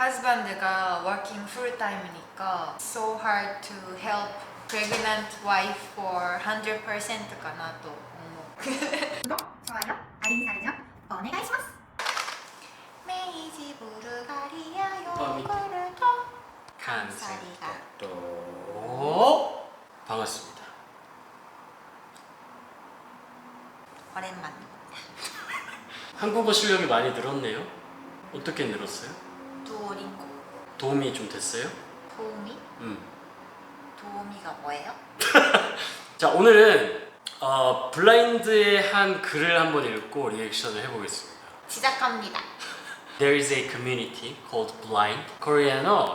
husband가 working full time니까 so hard to help pregnant wife for 100%가 나도 또 한국어 실력이 많이 늘었네요 어떻게 늘었어요? 도움이 좀 됐어요? 도우미? 음. 도우미가 뭐예요? 자 오늘은 어, 블라인드의 한 글을 한번 읽고 리액션을 해보겠습니다. 시작합니다 There is a community called Blind.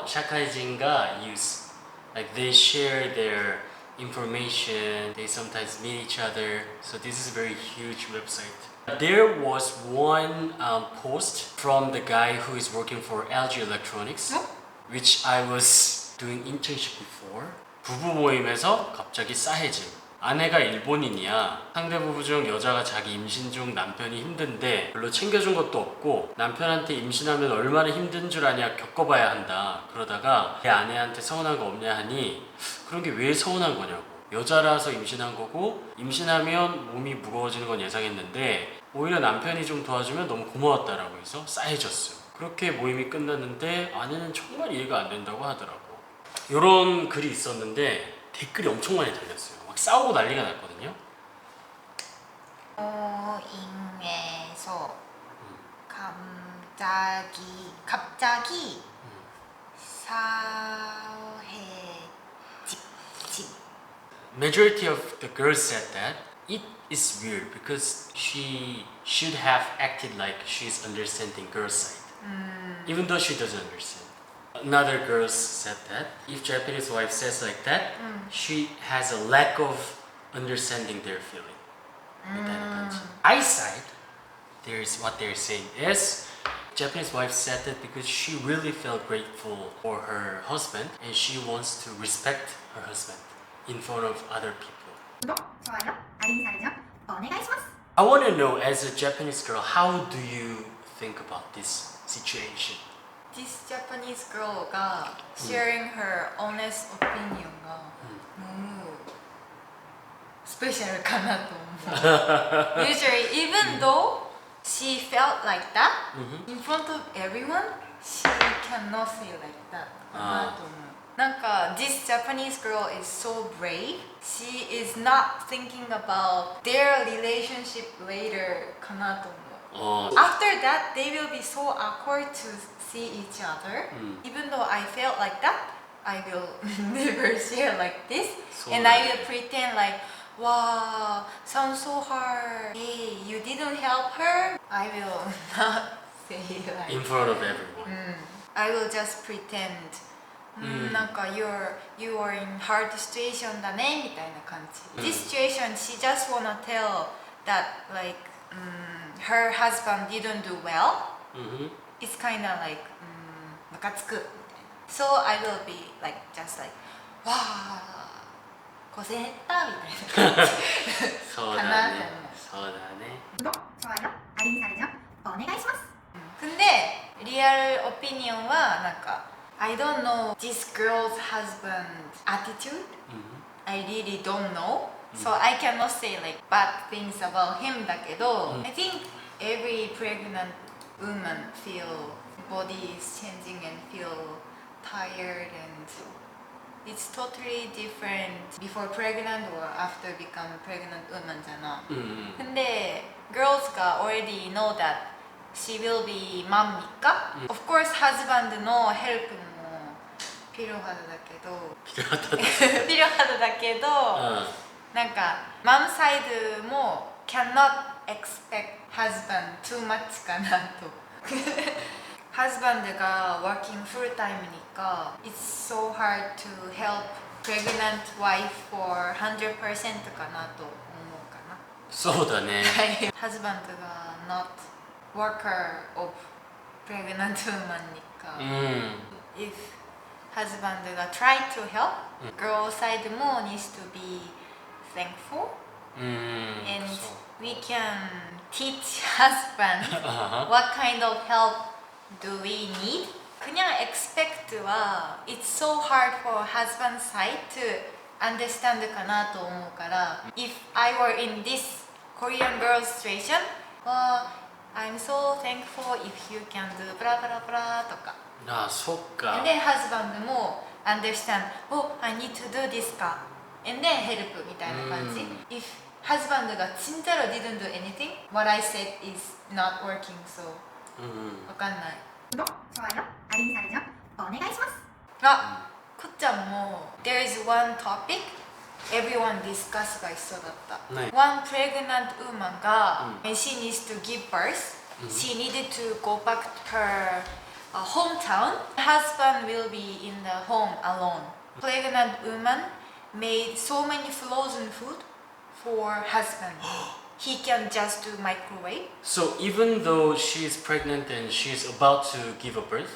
샤카이진가 use. Like they share their information. They sometimes meet each other. So this is a very huge website. There was one um, post from the guy who is working for LG Electronics, 어? which I was doing internship before. 부부 모임에서 갑자기 싸해짐. 아내가 일본인이야. 상대 부부 중 여자가 자기 임신 중 남편이 힘든데 별로 챙겨준 것도 없고 남편한테 임신하면 얼마나 힘든 줄 아냐 겪어봐야 한다. 그러다가 내 아내한테 서운한 거 없냐 하니 그런 게 왜 서운한 거냐고. 여자라서 임신한 거고 임신하면 몸이 무거워지는 건 예상했는데 오히려 남편이 좀 도와주면 너무 고마웠다라고 해서 싸해졌어요. 그렇게 모임이 끝났는데 아내는 정말 이해가 안 된다고 하더라고. 이런 글이 있었는데 댓글이 엄청 많이 달렸어요. 막 싸우고 난리가 났거든요. 모임에서 갑자기 갑자기 사 majority of the girls said that it is weird because she should have acted like she's understanding girl side mm. even though she doesn't understand another girl said that if japanese wife says like that mm. she has a lack of understanding their feeling mm. i side there's what they're saying is Japanese wife said that because she really felt grateful for her husband and she wants to respect her husband in front of other people. I want to know, as a Japanese girl, how do you think about this situation? This Japanese girl hmm. sharing her honest opinion hmm. special Usually, even hmm. though she felt like that mm-hmm. in front of everyone, she cannot feel like that. Ah なと思うなんか this Japanese girl is so brave she is not thinking about their relationship later かなと思う 어, After that, they will be so awkward to see each other. Mm. Even though I felt like that, I will never share like this. So and I nice. will pretend like, wow, sounds so hard. Hey, you didn't help her. I will not say like. in front of everyone. Mm. I will just pretend. うん、なんか you're you are in hard situation だねみたいな感じ。This situation she just wanna tell that like um, her husband didn't do well. hmm It's kind of like うんムカつくみたいな。So I will be like just like わあ個性減ったみたいな感じ。 서다네. 서다네. 구독, 좋아요, 알림 설정 お願いします 근데 리얼 오피니언 와 뭔가 I don't know this girl's husband attitude. Mhm. I really don't know. So I cannot say like bad things about him だけど、うん I think every pregnant woman feel body is changing and feel tired and it's totally different before pregnant or after become pregnant woman じゃな。 음. 근데 girls가 already know that she will be mom니까 음. of course husband의 help ピロ肌だけどピロ肌だピロ肌だけど、なんかマムサイドも cannot expect husband too much かなとハズバンドが working full time にか it's so hard to help pregnant wife for 100%かなと思うかなそうだねハズバンドが not worker of pregnant woman にか、うん、if husband が try to help, うん girl side も needs to be thankful 음. and 그래서. we can teach husband 아하. what kind of help do we need. 그냥 実は it's so hard for husband side to understand かなと思うから if I were in this Korean girl situation well I'm so thankful if you can do ブラブラブラとか ああそっか。And then husband も understand Oh I need to do this か。And then help みたいな感じ、If husband がちんたら didn't do anything What I said is not working so うん。うんわかんない。ごそうよアリミさんじゃお願いします。あこっちゃんも There is one topic everyone discuss が一緒だった、はい。One pregnant woman が、うん。When she needs to give birth、うん。she needed to go back to her uh, hometown husband will be in the home alone pregnant woman made so many frozen food for husband he can just do microwave So even though she is pregnant and she is about to give a birth,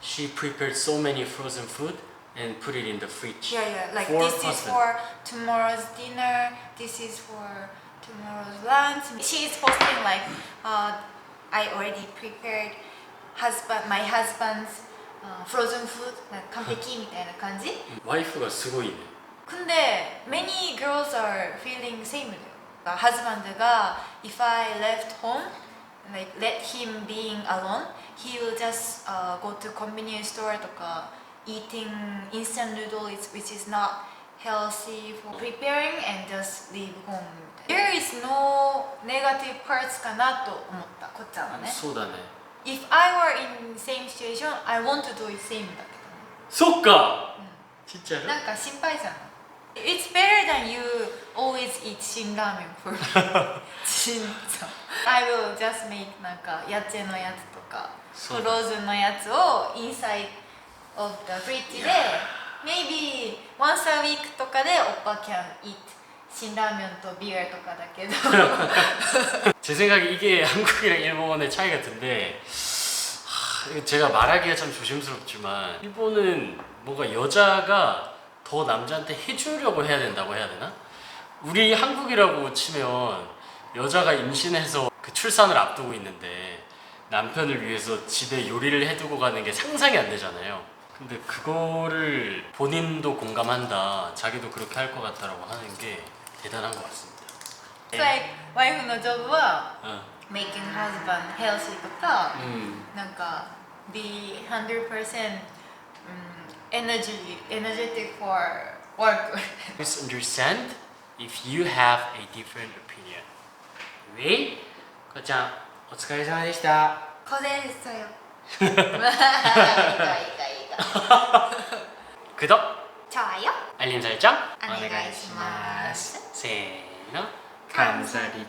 she prepared so many frozen food and put it in the fridge. Yeah, yeah. Like this is for tomorrow's dinner. This is for tomorrow's lunch. She is posting like, uh, I already prepared husband, my husband's uh, frozen food. like 完璧みたいな感じ。ワイフがすごいね。근데 many girls are feeling same husband が if I left home, like let him being alone, he will just uh, go to convenience store とか eating instant noodles which is not healthy for preparing and just leave home. There is no negative parts かなと思ったこっちゃんはね。そうだね。If I were in same situation, I want to do it same だけどね。そっかちっちゃいなんか心配じゃない It's better than you always eat 辛ラーメン for 辛さ I will just make なんかやつのやつとかそうフローズンのやつを inside of the fridge で maybe once a week とかでおっぱ can eat 진라면 또 미열 똑같았게도 제 생각에 이게 한국이랑 일본의 차이 같은데 제가 말하기가 참 조심스럽지만 일본은 뭔가 여자가 더 남자한테 해주려고 해야 된다고 해야 되나? 우리 한국이라고 치면 여자가 임신해서 그 출산을 앞두고 있는데 남편을 위해서 집에 요리를 해두고 가는 게 상상이 안 되잖아요. 근데 그거를 본인도 공감한다, 자기도 그렇게 할 것 같다라고 하는 게 대단한 것 같습니다. It's like ワイフのジョブは 어. making husband healthy とか 음. なんか be 100% um, energy energetic for work Please understand if you have a different opinion. 왜? こうちゃん、お疲れ様でした。これですよいいかいいかいいか 구독, 좋아요 알림 설정, 오네가이시마 せーの。カムサリ